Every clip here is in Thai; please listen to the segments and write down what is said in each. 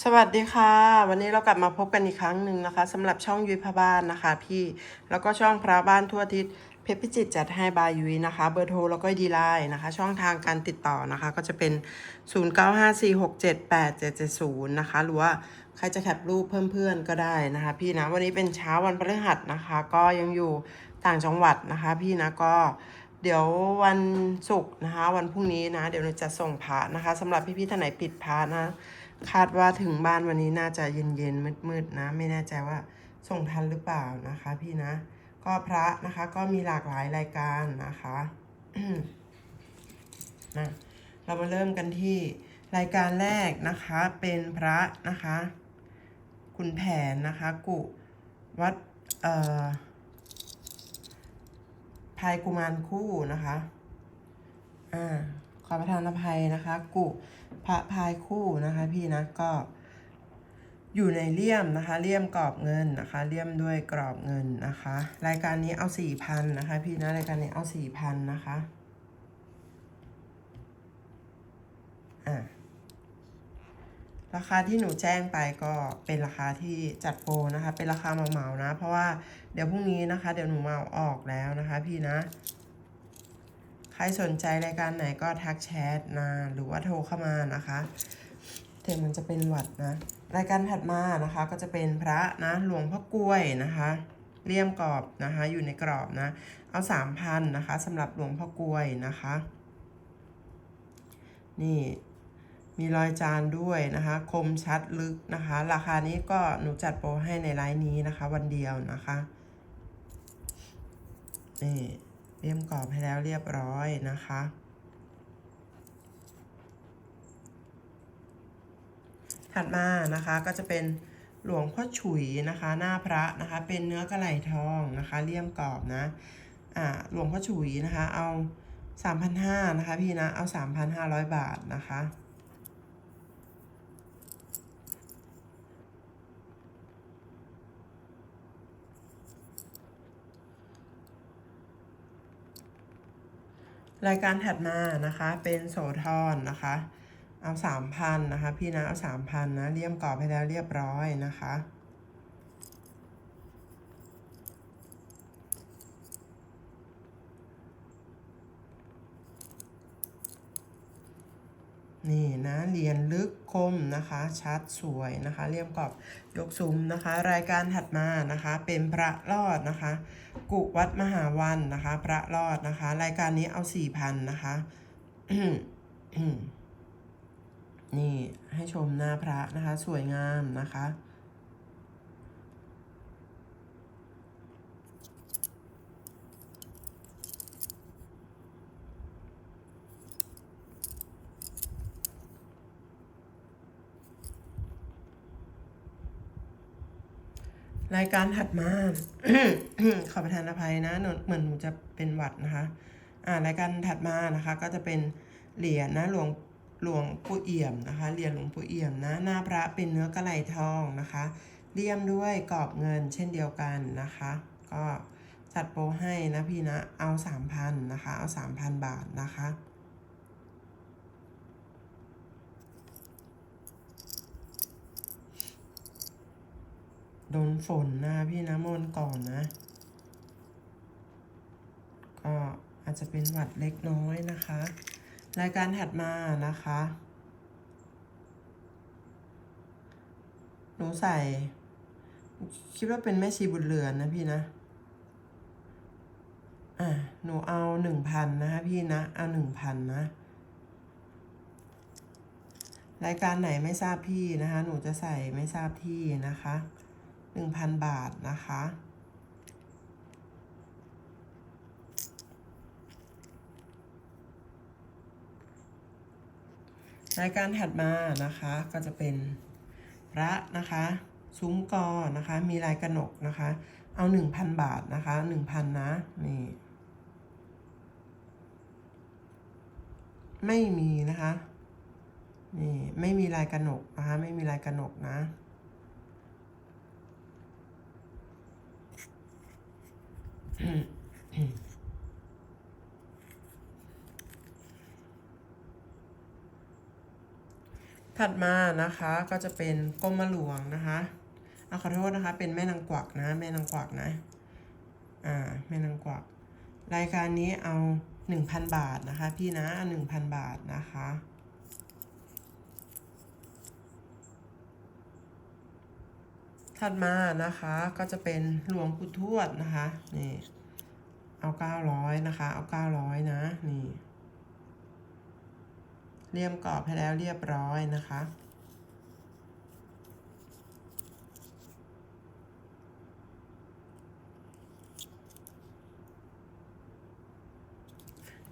สวัสดีค่ะ วันนี้เรากลับมาพบกันอีกครั้งหนึ่งนะคะสำหรับช่องยุ้ยพระบ้านนะคะ พี่แล้วก็ช่องพระบ้านทั่วทิศเพชรพิจิตรจัดให้บายยุ้ยนะคะ เบอร์โทรแล้วก็ดีไลน์นะคะ ช่องทางการติดต่อนะคะ ก็จะเป็น 0954678770 นะคะ หรือว่าใครจะแคปรูปเพิ่มเพื่อนก็ได้นะคะ พี่นะวันนี้เป็นเช้าวันพฤหัสนะคะ ก็ยังอยู่ต่างจังหวัดนะคะ พี่นะก็เดี๋ยววันศุกร์นะคะ วันพรุ่งนี้นะ เดี๋ยวหนูจะส่งพระนะคะสำหรับพี่ๆท่านไหนปิดพระนะ คาดว่าถึงบ้านวันนี้น่าจะเย็นๆมืดๆนะ ไม่แน่ใจว่าส่งทันหรือเปล่านะคะ พี่นะ ก็พระนะคะก็มีหลากหลายรายการนะคะนะเรามาเริ่มกันที่รายการแรกนะคะเป็นพระนะคะ คุณแผนนะคะกุวัดเอ่อภายกุมารคู่นะคะอ่า อประทานอภัยนะคะกุพระพายคู่นะคะพี่นะก็อยู่ในเลี่ยมนะคะเลี่ยมกรอบเงินนะคะเลี่ยมด้วยกรอบเงินนะคะ รายการนี้เอาสี่พันนะคะพี่นะรายการนี้เอาสี่พันนะคะอะราคาที่หนูแจ้งไปก็เป็นราคาที่จัดโปรนะคะ เป็นราคาเหมาๆนะ เพราะว่าเดี๋ยวพรุ่งนี้นะคะ เดี๋ยวหนูเอาออกแล้วนะคะ พี่นะ ใครสนใจรายการไหนก็ทักแชทนะหรือว่าโทรเข้ามานะคะเดี๋ยวมันจะเป็นหวัดนะ รายการถัดมานะคะก็จะเป็นพระนะหลวงพ่อกล้วยนะคะเลี่ยมกรอบนะคะอยู่ในกรอบนะ เอาสามพันนะคะสำหรับหลวงพ่อกล้วยนะคะ นี่มีรอยจานด้วยนะคะ คมชัดลึกนะคะ ราคานี้ก็หนูจัดโปรให้ในไลน์นี้นะคะ วันเดียวนะคะนี่ เลี่ยมกรอบให้แล้วเรียบร้อยนะคะ ถัดมานะคะก็จะเป็นหลวงพ่อฉุยนะคะ หน้าพระนะคะ เป็นเนื้อกระไหลทองนะคะเลี่ยมกรอบนะอ่าหลวงพ่อฉุยนะคะ เอา 3,500นะคะพี่นะ เอา 3,500 บาทนะคะ รายการถัดมานะคะเป็นโสธรนะคะ เอาสามพันนะคะ พี่นะเอาสามพันนะเลี่ยมกรอบให้แล้วเรียบร้อยนะคะ นี่นะเรียนลึกคมนะคะชัดสวยนะคะ เรียมกรอบยกซุ้มนะคะ รายการถัดมานะคะ เป็นพระรอดนะคะ กุวัดมหาวันนะคะ พระรอดนะคะ รายการนี้เอาสี่พันนะคะนี่ให้ชมหน้าพระนะคะ สวยงามนะคะ รายการถัดมา ขอประทานอภัยนะหนูเหมือนหนูจะเป็นหวัดนะคะ อ่ารายการถัดมานะคะ ก็จะเป็นเหรียญนะหลวงหลวงปู่เอี่ยมนะคะเหรียญหลวงปู่เอี่ยมนะ หน้าพระเป็นเนื้อกระไหลทองนะคะเลี่ยมด้วยกรอบเงินเช่นเดียวกันนะคะ ก็จัดโปรให้นะพี่นะ เอาสามพันนะคะ เอาสามพันบาทนะคะ โดนฝนนะพี่นะเมื่อวันก่อนนะ ก็อาจจะเป็นหวัดเล็กน้อยนะคะ รายการถัดมานะคะหนูใส่ คิดว่าเป็นแม่ชีบุญเรือนนะพี่นะอะหนูเอาหนึ่งพันนะคะพี่นะ เอาหนึ่งพันนะ รายการไหนไม่ทราบพี่นะคะ หนูจะใส่ไม่ทราบที่นะคะ หนึ่งพันบาทนะคะ รายการถัดมานะคะก็จะเป็นพระนะคะซุ้มกอนะคะ มีลายกระหนกนะคะ เอาหนึ่งพันบาทนะคะหนึ่งพันนะนี่ไม่มีนะคะ นี่ ไม่มีลายกระหนกนะคะ ไม่มีลายกระหนกนะ ถัดมานะคะก็จะเป็นกรมหลวงนะคะอาขอโทษนะคะ เป็นแม่นางกวักนะ แม่นางกวักนะ อ่า แม่นางกวัก รายการนี้เอา1,000บาทนะคะ พี่นะหนึ่งพันบาทนะคะ ถัดมานะคะก็จะเป็นหลวงปู่ทวดนะคะนี่เอา900นะคะ เอา900นะนี่เลี่ยมกรอบให้แล้วเรียบร้อยนะคะ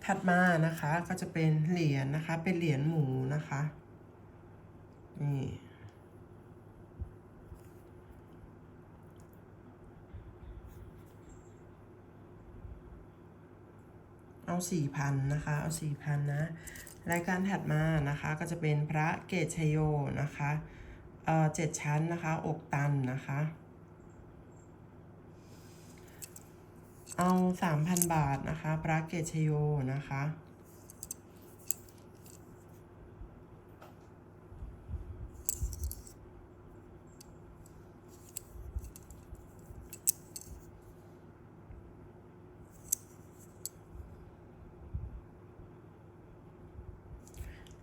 ถัดมานะคะก็จะเป็นเหรียญนะคะ เป็นเหรียญหมูนะคะนี่ เอาสี่พันนะคะ เอาสี่พันนะ รายการถัดมานะคะก็จะเป็นพระเกศชโยนะคะเอ่อเจ็ดชั้นนะคะอกตันนะคะ เอาสามพันบาทนะคะ พระเกศชโยนะคะ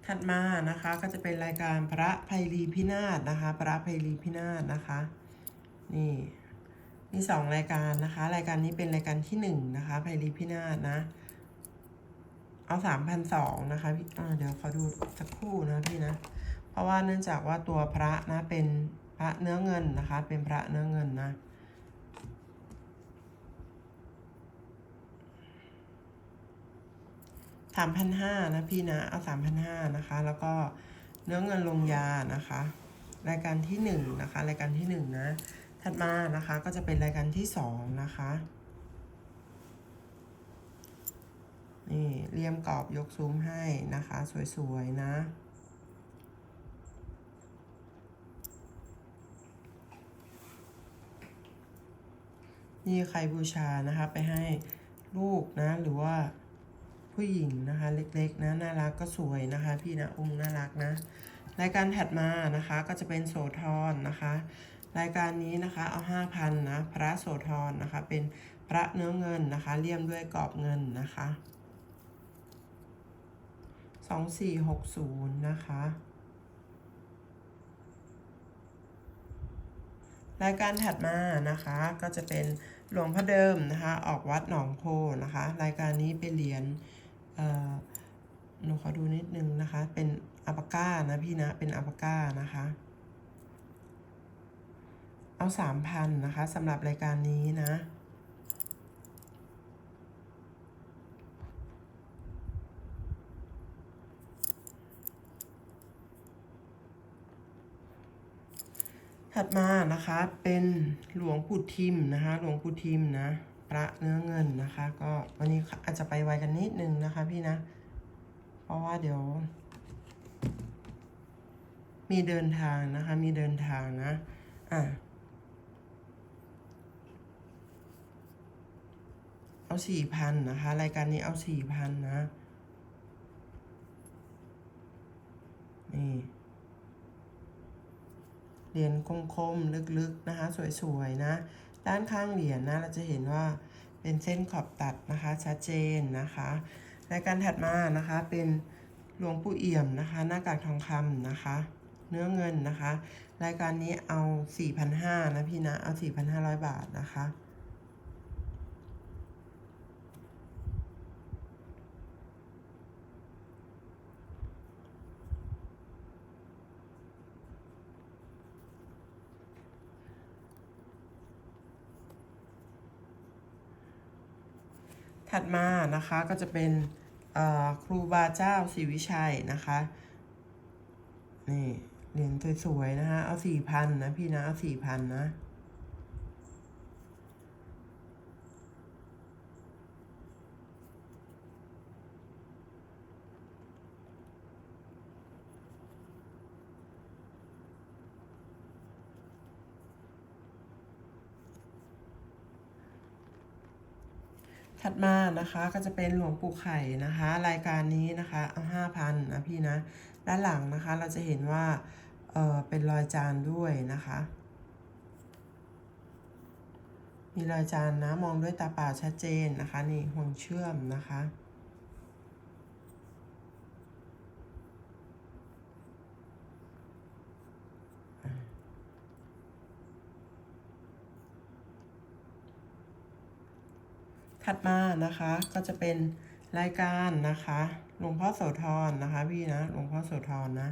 ถัดมานะคะก็จะเป็นรายการพระไพรีพินาศนะคะ พระไพรีพินาศนะคะ นี่มีสองรายการนะคะ รายการนี้เป็นรายการที่หนึ่งนะคะไพรีพินาศนะ เอาสามพันสองนะคะพี่เดี๋ยวขอดูสักครู่นะพี่นะ เพราะว่าเนื่องจากว่าตัวพระนะเป็นพระเนื้อเงินนะคะ เป็นพระเนื้อเงินนะ สามพันห้านะพี่นะ เอาสามพันห้านะคะ แล้วก็เนื้อเงินลงยานะคะ รายการที่หนึ่งนะคะ รายการที่หนึ่งนะ ถัดมานะคะก็จะเป็นรายการที่สองนะคะ นี่เลี่ยมกรอบยกซุ้มให้นะคะ สวยๆนะนี่ใครบูชานะคะไปให้ลูกนะหรือว่า ผู้หญิงนะคะ เล็กๆนะน่ารักก็สวยนะคะ พี่นะองค์น่ารักนะรายการถัดมานะคะก็จะเป็นโสธรนะคะ รายการนี้นะคะเอาห้าพันนะพระโสธรนะคะ เป็นพระเนื้อเงินนะคะเลี่ยมด้วยกรอบเงินนะคะสองสี่หกศูนย์นะคะรายการถัดมานะคะก็จะเป็นหลวงพ่อเดิมนะคะ ออกวัดหนองโพนะคะ รายการนี้เป็นเหรียญ หนูขอดูนิดนึงนะคะ เป็นอัปาก้านะพี่นะ เป็นอัปาก้านะคะ เอาสามพันนะคะสำหรับรายการนี้นะถัดมานะคะเป็นหลวงปู่ทิมนะคะ หลวงปู่ทิมนะ พระเนื้อเงินนะคะ ก็วันนี้อาจจะไปไวกันนิดนึงนะคะพี่นะ เพราะว่าเดี๋ยว มีเดินทางนะคะ มีเดินทางนะ อะเอาสี่พันนะคะ รายการนี้เอาสี่พันนะ นี่เหรียญคมๆ ลึกๆ นะคะ สวย ๆ นะ ด้านข้างเหรียญนะเราจะเห็นว่า เป็นเส้นขอบตัดนะคะชัดเจนนะคะรายการถัดมานะคะเป็นหลวงปู่เอี่ยมนะคะ หน้ากากทองคำนะคะ เนื้อเงินนะคะ รายการนี้เอา 4,500นะพี่นะ เอา 4,500 บาทนะคะ ถัดมานะคะก็จะเป็นครูบาเจ้าศรีวิชัยนะคะนี่เหรียญสวยๆนะคะเอาสี่พันนะพี่นะเอาสี่พันนะ ถัดมานะคะก็จะเป็นหลวงปู่ไข่นะคะ รายการนี้นะคะเอาห้าพันนะพี่นะด้านหลังนะคะเราจะเห็นว่าเออเป็นรอยจานด้วยนะคะ มีรอยจานนะมองด้วยตาเปล่าชัดเจนนะคะ นี่ห่วงเชื่อมนะคะ ถัดมานะคะก็จะเป็นรายการนะคะหลวงพ่อโสธรนะคะพี่นะหลวงพ่อโสธรนะ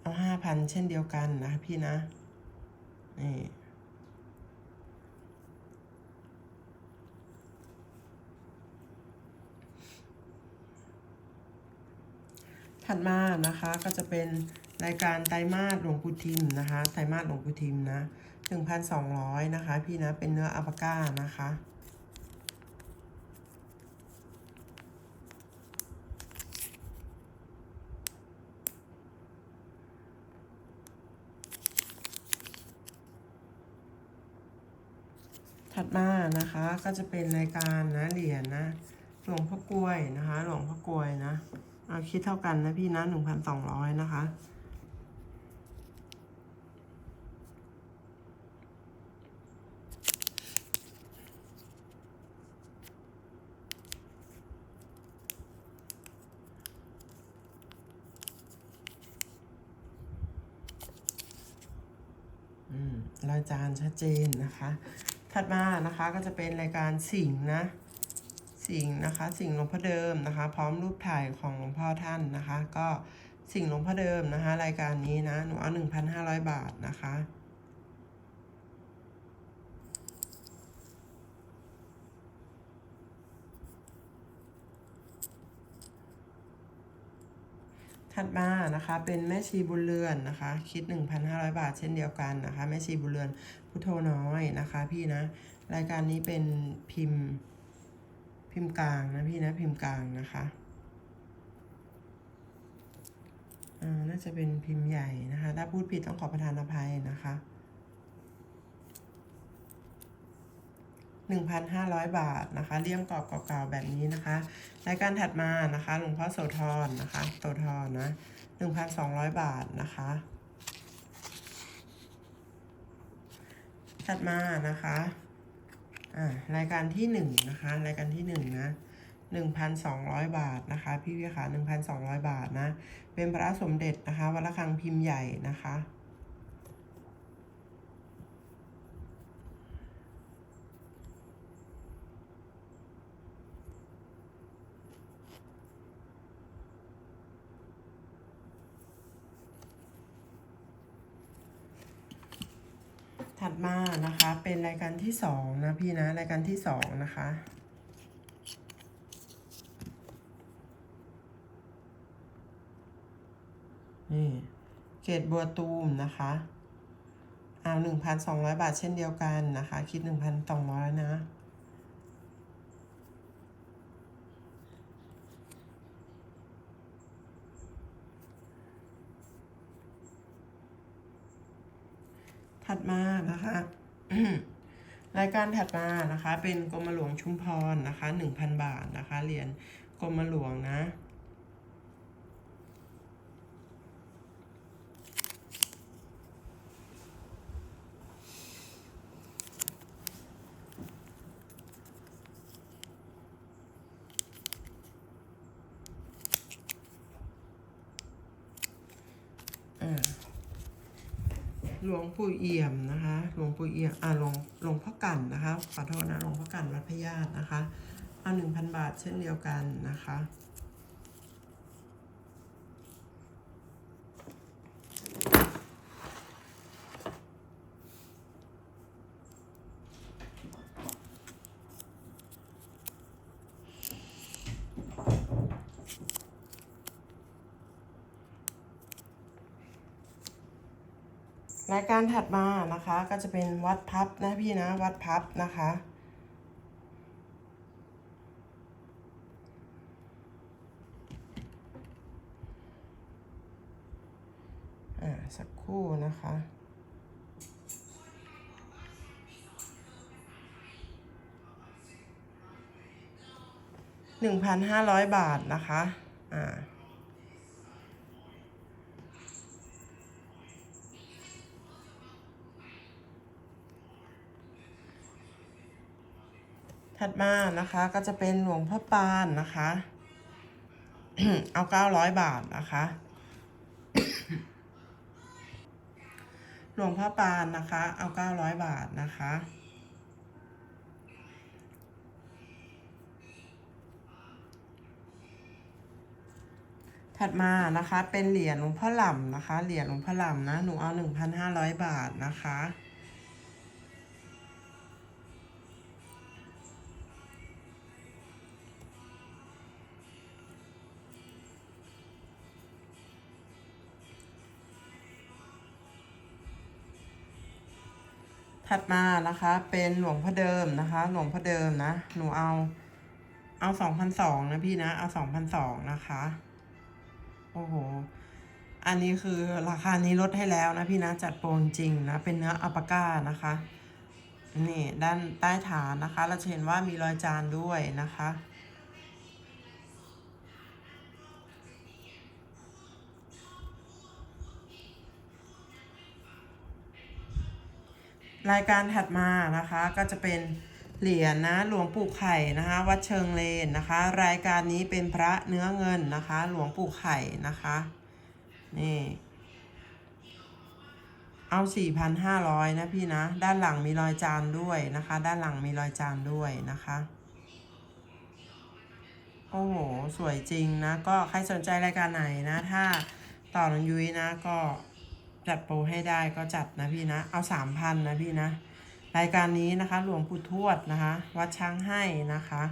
เอาห้าพันเช่นเดียวกันนะคะพี่นะนี่ถัดมานะคะก็จะเป็นรายการไตรมาสหลวงปู่ทิมนะคะไตรมาสหลวงปู่ทิมนะ หนึ่งพันสองร้อยนะคะ พี่นะเป็นเนื้ออัปาก้านะคะ ถัดมานะคะก็จะเป็นรายการนะเหรียญนะหลวงพ่อกล้วยนะคะ หลวงพ่อกล้วยนะเอาคิดเท่ากันนะพี่นะหนึ่งพันสองร้อยนะคะ อื มรายจานชัดเจนนะคะ ถัดมานะคะก็จะเป็นรายการสิงห์นะ สิงห์นะคะ สิงห์หลวงพ่อเดิมนะคะ พร้อมรูปถ่ายของหลวงพ่อท่านนะคะ ก็สิงห์หลวงพ่อเดิมนะคะ รายการนี้นะหนูเอาหนึ่งพันห้าร้อยบาทนะคะ ถัดมานะคะเป็นแม่ชีบุญเรือนนะคะ คิด 1,500 บาทเช่นเดียวกันนะคะ แม่ชีบุญเรือนพุทโธน้อยนะคะพี่นะ รายการนี้เป็นพิมพ์พิมพ์กลางนะพี่นะพิมพ์กลางนะคะน่าจะเป็นพิมพ์ใหญ่นะคะ ถ้าพูดผิดต้องขอประทานอภัยนะคะ 1,500 บาทนะคะเลี่ยมกรอบเก่าๆแบบนี้นะคะรายการถัดมานะคะหลวงพ่อโสธรนะคะโสธรนะ1,200 บาทนะคะ ถัดมานะคะอ่ารายการที่หนึ่งนะคะรายการที่หนึ่งนะ1,200 บาทนะคะพี่วิค่ะ1,200 บาทนะเป็นพระสมเด็จนะคะวัดระฆังพิมพ์ใหญ่นะคะ มานะคะ เป็นรายการที่สองนะพี่นะ รายการที่สองนะคะ นี่เกตบัวตูมนะคะเอาหนึ่งพันสองร้อยบาทเช่นเดียวกันนะคะ คิดหนึ่งพันสองร้อยนะ ถัดมานะคะรายการถัดมานะคะ เป็นกรมหลวงชุมพรนะคะหนึ่งพันบาทนะคะเหรียญกรมหลวงนะ วงปู่เอี่ยมนะคะหลวงปู่เอี่ยมอ่าหลวงหลวงพ่อกันนะคะขอโทษนะหลวงพ่อกันวัดพญาตนะคะเอาหนึ่งพันบาทเช่นเดียวกันนะคะายการถัดมานะคะก็จะเป็นวัดพับนะพี่นะวัดพับนะคะ อ่าสักครู่นะคะหนึ่งพันห้าร้อยบาทนะคะ อ่า ถัดมานะคะก็จะเป็นหลวงพ่อปานนะคะ เอาเก้าร้อยบาทนะคะ หลวงพ่อปานนะคะ เอาเก้าร้อยบาทนะคะถัดมานะคะเป็นเหรียญหลวงพ่อหล่ำนะคะ เหรียญหลวงพ่อหล่ำนะ หนูเอาหนึ่งพันห้าร้อยบาทนะคะ ถัดมานะคะเป็นหลวงพ่อเดิมนะคะ หลวงพ่อเดิมนะ หนูเอาเอาสองพันสองนะพี่นะ เอาสองพันสองนะคะ โอ้โห อันนี้คือราคานี้ลดให้แล้วนะพี่นะ จัดโปรจริงนะ เป็นเนื้ออัปาก้านะคะ นี่ด้านใต้ฐานนะคะเราเห็นว่ามีรอยจานด้วยนะคะ รายการถัดมานะคะก็จะเป็นเหรียญนะหลวงปู่ไข่นะคะวัดเชิงเลนนะคะ รายการนี้เป็นพระเนื้อเงินนะคะ หลวงปู่ไข่นะคะนี่เอา4,500นะพี่นะ ด้านหลังมีรอยจานด้วยนะคะ ด้านหลังมีรอยจานด้วยนะคะโอ้โห สวยจริงนะ ก็ใครสนใจรายการไหนนะ ถ้าต่อน้องยุ้ยนะก็ จัดโปรให้ได้ก็จัดนะพี่นะ เอาสามพันนะพี่นะ รายการนี้นะคะ หลวงปู่ทวดนะคะ วัดช้างให้นะคะ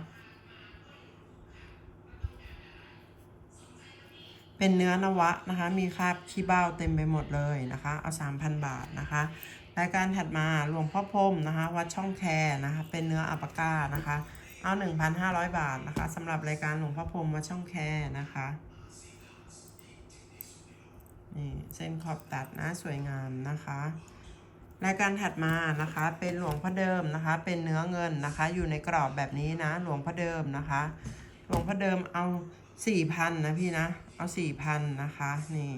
เป็นเนื้อนวะนะคะ มีคราบขี้เบ้าเต็มไปหมดเลยนะคะ เอาสามพันบาทนะคะ รายการถัดมาหลวงพ่อพรมนะคะ วัดช่องแคนะคะ เป็นเนื้ออัปปาก้านะคะ เอาหนึ่งพันห้าร้อยบาทนะคะสำหรับรายการหลวงพ่อพรมวัดช่องแคนะคะ นี่เส้นขอบตัดนะสวยงามนะคะรายการถัดมานะคะเป็นหลวงพ่อเดิมนะคะ เป็นเนื้อเงินนะคะ อยู่ในกรอบแบบนี้นะ หลวงพ่อเดิมนะคะ หลวงพ่อเดิมเอาสี่พันนะพี่นะเอาสี่พันนะคะนี่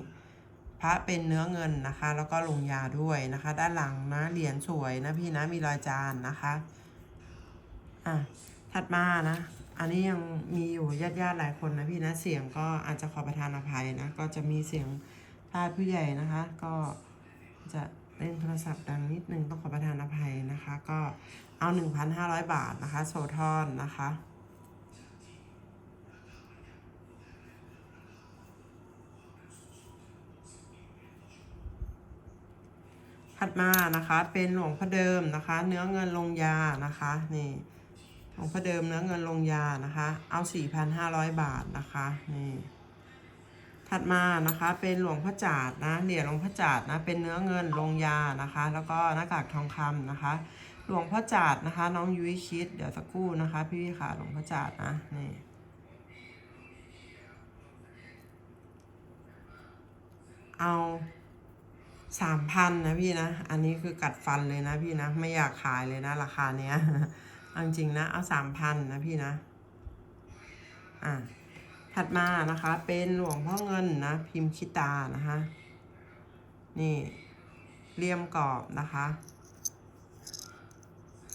พระเป็นเนื้อเงินนะคะ แล้วก็ลงยาด้วยนะคะ ด้านหลังนะเหรียญสวยนะพี่นะมีรอยจานนะคะอะถัดมานะ อันนี้ยังมีอยู่ญาติญาติๆหลายคนนะพี่นะเสียงก็อาจจะขอประทานอภัยนะก็จะมีเสียง พาผู้ใหญ่นะคะ ก็จะเล่นโทรศัพท์ดังนิดนึงต้องขอประทานอภัยนะคะ ก็เอา 1,500 บาทนะคะโซทอนนะคะถัดมานะคะเป็นหลวงพ่อเดิมนะคะ เนื้อเงินลงยานะคะนี่หลวงพ่อเดิมเนื้อเงินลงยานะคะ เอา 4,500 บาทนะคะนี่ ถัดมานะคะเป็นหลวงพ่อจาดนะเหรียญหลวงพ่อจาดนะเป็นเนื้อเงินลงยานะคะ แล้วก็หน้ากากทองคำนะคะ หลวงพ่อจาดนะคะ น้องยุ้ยคิดเดี๋ยวสักครู่นะคะพี่พี่ค่ะหลวงพ่อจาดนะนี่เอาสามพันนะพี่นะ อันนี้คือกัดฟันเลยนะพี่นะ ไม่อยากขายเลยนะ ราคาเนี้ยจริงๆนะ เอาสามพันนะพี่นะ อะ ถัดมานะคะเป็นหลวงพ่อเงินนะพิมพ์คิตานะคะนี่เลี่ยมกรอบนะคะ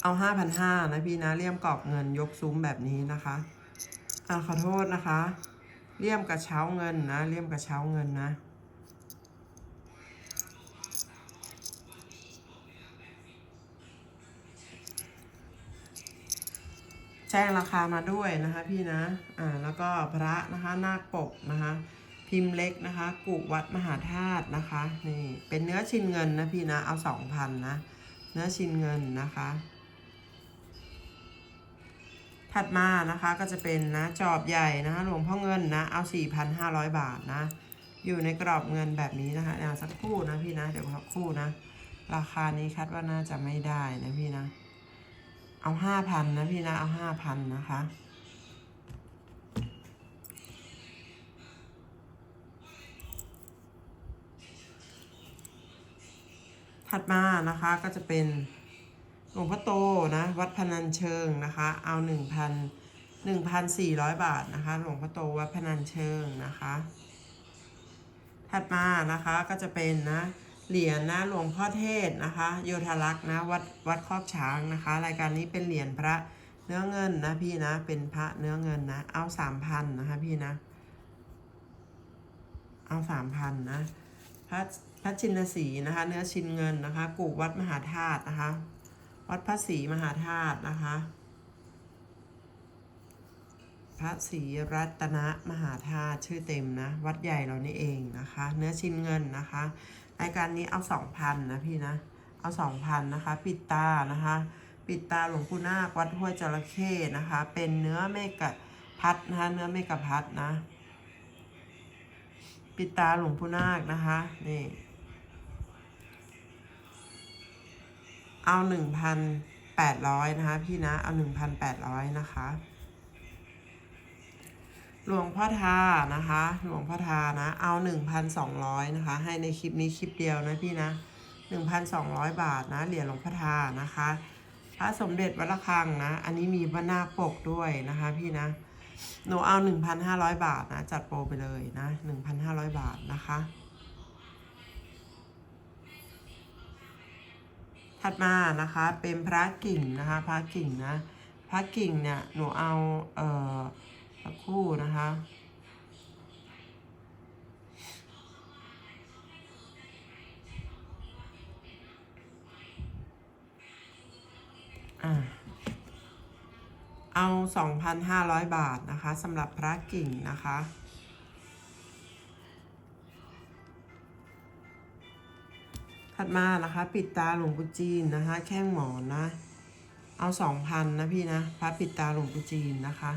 เอาห้าพันห้านะพี่นะเลี่ยมกรอบเงินยกซุ้มแบบนี้นะคะอ่าขอโทษนะคะ เลี่ยมกระเช้าเงินนะเลี่ยมกระเช้าเงินนะ แจ้งราคามาด้วยนะคะพี่นะ อ่า แล้วก็พระนะคะนาคปกนะคะ พิมพ์เล็กนะคะกุวัดมหาธาตุนะคะ นี่ เป็นเนื้อชินเงินนะพี่นะ เอาสองพันนะ เนื้อชินเงินนะคะ ถัดมานะคะก็จะเป็นนะจอบใหญ่นะคะหลวงพ่อเงินนะ เอา4,500บาทนะ อยู่ในกรอบเงินแบบนี้นะคะเดี๋ยวสักครู่นะพี่นะ เดี๋ยวสักครู่นะ ราคานี้คาดว่าน่าจะไม่ได้นะพี่นะ เอาห้าพันนะพี่นะ เอาห้าพันนะคะถัดมานะคะก็จะเป็นหลวงพ่อโตนะวัดพนัญเชิงนะคะ เอาหนึ่งพัน1,400บาทนะคะ หลวงพ่อโตวัดพนัญเชิงนะคะ ถัดมานะคะก็จะเป็นนะ เหรียญนะหลวงพ่อเทศนะคะ โยธารักษ์นะวัดวัดครอบช้างนะคะ รายการนี้เป็นเหรียญพระเนื้อเงินนะพี่นะเป็นพระเนื้อเงินนะ เอาสามพันนะคะพี่นะ เอาสามพันนะพระพระชินสีนะคะ เนื้อชินเงินนะคะกูวัดมหาธาตุนะคะ วัดพระศรีมหาธาตุนะคะ พระศรีรัตนมหาธาตุชื่อเต็มนะ วัดใหญ่เรานี่เองนะคะ เนื้อชินเงินนะคะ รายการนี้เอาสองพันนะพี่นะ เอาสองพันนะคะ ปิดตานะคะ ปิดตาหลวงปู่นาควัดห้วยจระเข้นะคะ เป็นเนื้อเมกะพัดนะคะ เนื้อเมกะพัดนะ ปิดตาหลวงปู่นาคนะคะ นี่ เอาหนึ่งพันแปดร้อยนะคะพี่นะ เอาหนึ่งพันแปดร้อยนะคะ หลวงพ่อทานะคะ หลวงพ่อทานะ เอาหนึ่งพันสองร้อยนะคะ ให้ในคลิปนี้คลิปเดียวนะพี่นะหนึ่งพันสองร้อยบาทนะเหรียญหลวงพ่อทานะคะ พระสมเด็จวัดระฆังนะ อันนี้มีบรรณาปกด้วยนะคะ พี่นะ หนูเอาหนึ่งพันห้าร้อยบาทนะ จัดโปรไปเลยนะหนึ่งพันห้าร้อยบาทนะคะ ถัดมานะคะเป็นพระกิ่งนะคะ พระกิ่งนะ พระกิ่งเนี่ยหนูเอาเอ่อ สักครู่นะคะอ่าเอา 2,500 บาทนะคะสำหรับพระกิ่งนะคะ ถัดมานะคะ ปิดตาหลวงปู่จีนนะคะ แข้งหมอนนะ เอา 2,000 นะพี่นะ พระปิดตาหลวงปู่จีนนะคะ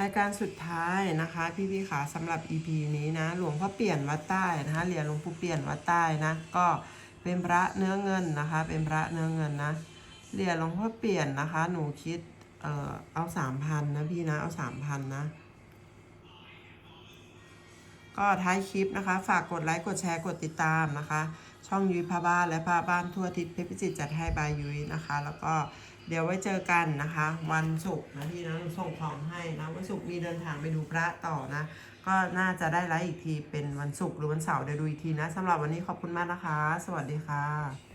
รายการสุดท้ายนะคะ พี่พี่ขาสำหรับ EP นี้นะ หลวงพ่อเปลี่ยนวัดใต้นะคะเหรียญหลวงปู่เปลี่ยนวัดใต้นะ ก็เป็นพระเนื้อเงินนะคะ เป็นพระเนื้อเงินนะเหรียญหลวงพ่อเปลี่ยนนะคะ หนูคิดเออเอาสามพันนะพี่นะเอาสามพันนะ ก็ท้ายคลิปนะคะ ฝากกดไลค์กดแชร์กดติดตามนะคะ ช่องยุ้ยพาบ้านและพาบ้านทั่วทิศเพชรพิจิตจัดให้บายยุ้ยนะคะ แล้วก็ เดี๋ยวไว้เจอกันนะคะ วันศุกร์นะพี่นะส่งของให้นะวันศุกร์มีเดินทางไปดูพระต่อนะ ก็น่าจะได้ไลฟ์อีกทีเป็นวันศุกร์หรือวันเสาร์เดี๋ยวดูอีกทีนะสำหรับวันนี้ขอบคุณมากนะคะ สวัสดีค่ะ